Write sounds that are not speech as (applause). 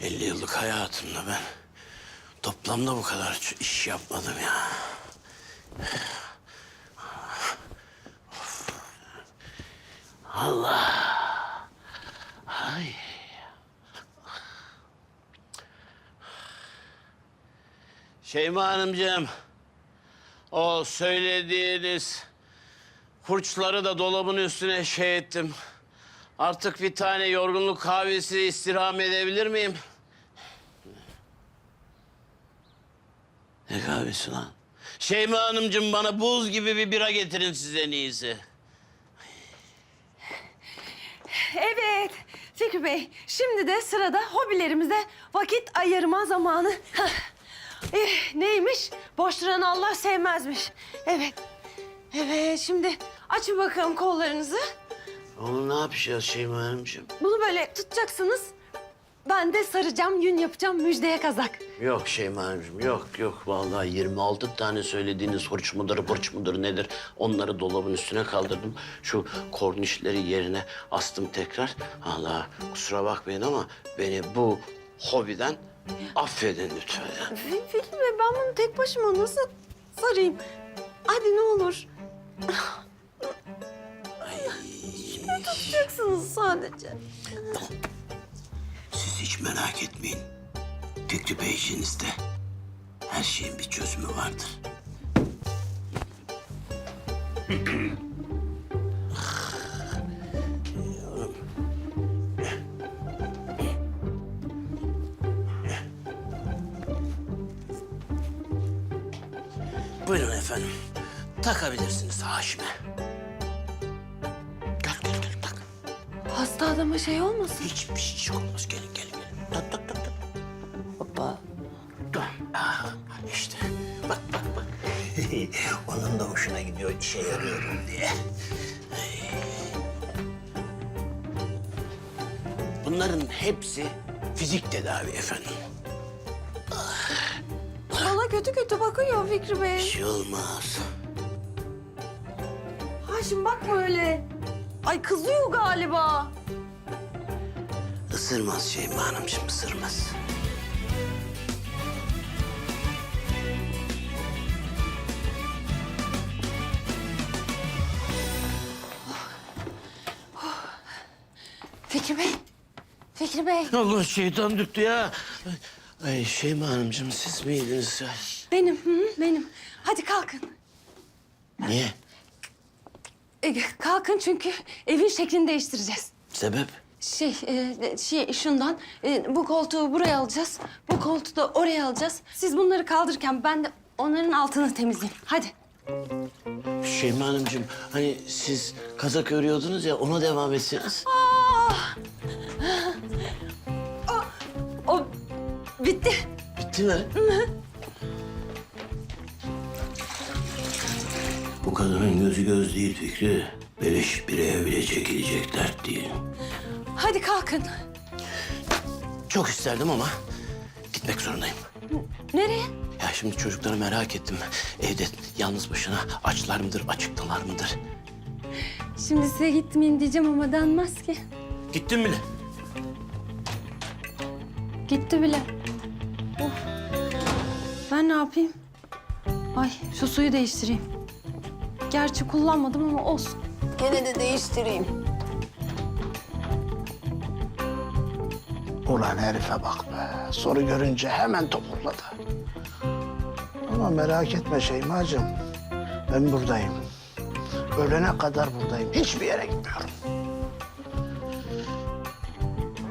50 yıllık hayatımda ben toplamda bu kadar iş yapmadım ya. Allah. Ay. Şeyma Hanımcığım, o söylediğiniz hurçları da dolabın üstüne şey ettim. Artık bir tane yorgunluk kahvesi istirham edebilir miyim? Ne kahvesi lan? Şeyma Hanımcığım bana buz gibi bir bira getirin size en iyisi. Evet Fikri Bey, şimdi de sırada hobilerimize vakit ayırma zamanı. Hah. Eh, neymiş? Boş duran Allah sevmezmiş. Evet. Evet, şimdi açın bakalım kollarınızı. Oğlum ne yapacağız Şeyma Hanımcığım? Bunu böyle tutacaksınız. Ben de saracağım, yün yapacağım, müjdeye kazak. Yok Şeyma Hanımcığım yok yok. Vallahi 26 tane söylediğiniz hurç mudur hurç mudur nedir? Onları dolabın üstüne kaldırdım. Şu kornişleri yerine astım tekrar. Allah kusura bakmayın ama beni bu hobiden affedin lütfen. ya. Fi- Fikri Bey, ben bunu tek başıma nasıl sarayım? Hadi ne olur. Şunu tutacaksınız sadece. Siz hiç merak etmeyin. Fikri Bey işinizde. Her şeyin bir çözümü vardır. Buyurun efendim. Takabilirsiniz Haşim'e. Gel gel gel tak. Hasta adama şey olmasın. Hiçbir şey olmaz. Gelin gelin gelin. Tak tak. Dur. Ah, işte. Bak bak bak. (laughs) Onun da hoşuna gidiyor işe yarıyorum diye. Bunların hepsi fizik tedavi efendim. Bana kötü kötü bakıyor Fikri Bir Bey. şey olmaz. Haşim bakma öyle. Ay kızıyor galiba. Isırmaz Şeyma Hanımcığım, ısırmaz. Fikri Bey. Fikri Bey. Allah şeytan dürttü ya. Ay Şeyma Hanımcığım siz miydiniz? Benim, hı, benim. Hadi kalkın. Niye? E, kalkın çünkü evin şeklini değiştireceğiz. Sebep? Şey, e, şey şundan e, bu koltuğu buraya alacağız. Bu koltuğu da oraya alacağız. Siz bunları kaldırırken ben de onların altını temizleyeyim. Hadi. Şeyma Hanımcığım hani siz kazak örüyordunuz ya ona devam etseniz. Ah! O, o bitti. Bitti mi? Bu kadının gözü göz değil Fikri. Beleş bir ev bile çekilecek dert değil. Hadi kalkın. Çok isterdim ama gitmek zorundayım. Nereye? Ya şimdi çocukları merak ettim. Evde yalnız başına açlar mıdır, açıktalar mıdır? Şimdi size gitmeyin diyeceğim ama denmez ki. Gittin bile. Gitti bile. Of. Ben ne yapayım? Ay şu suyu değiştireyim. Gerçi kullanmadım ama olsun. Gene de değiştireyim. Ulan herife bak be. Soru görünce hemen topukladı. Ama merak etme Şeyma'cığım. Ben buradayım. Ölene kadar buradayım. Hiçbir yere gitmiyorum.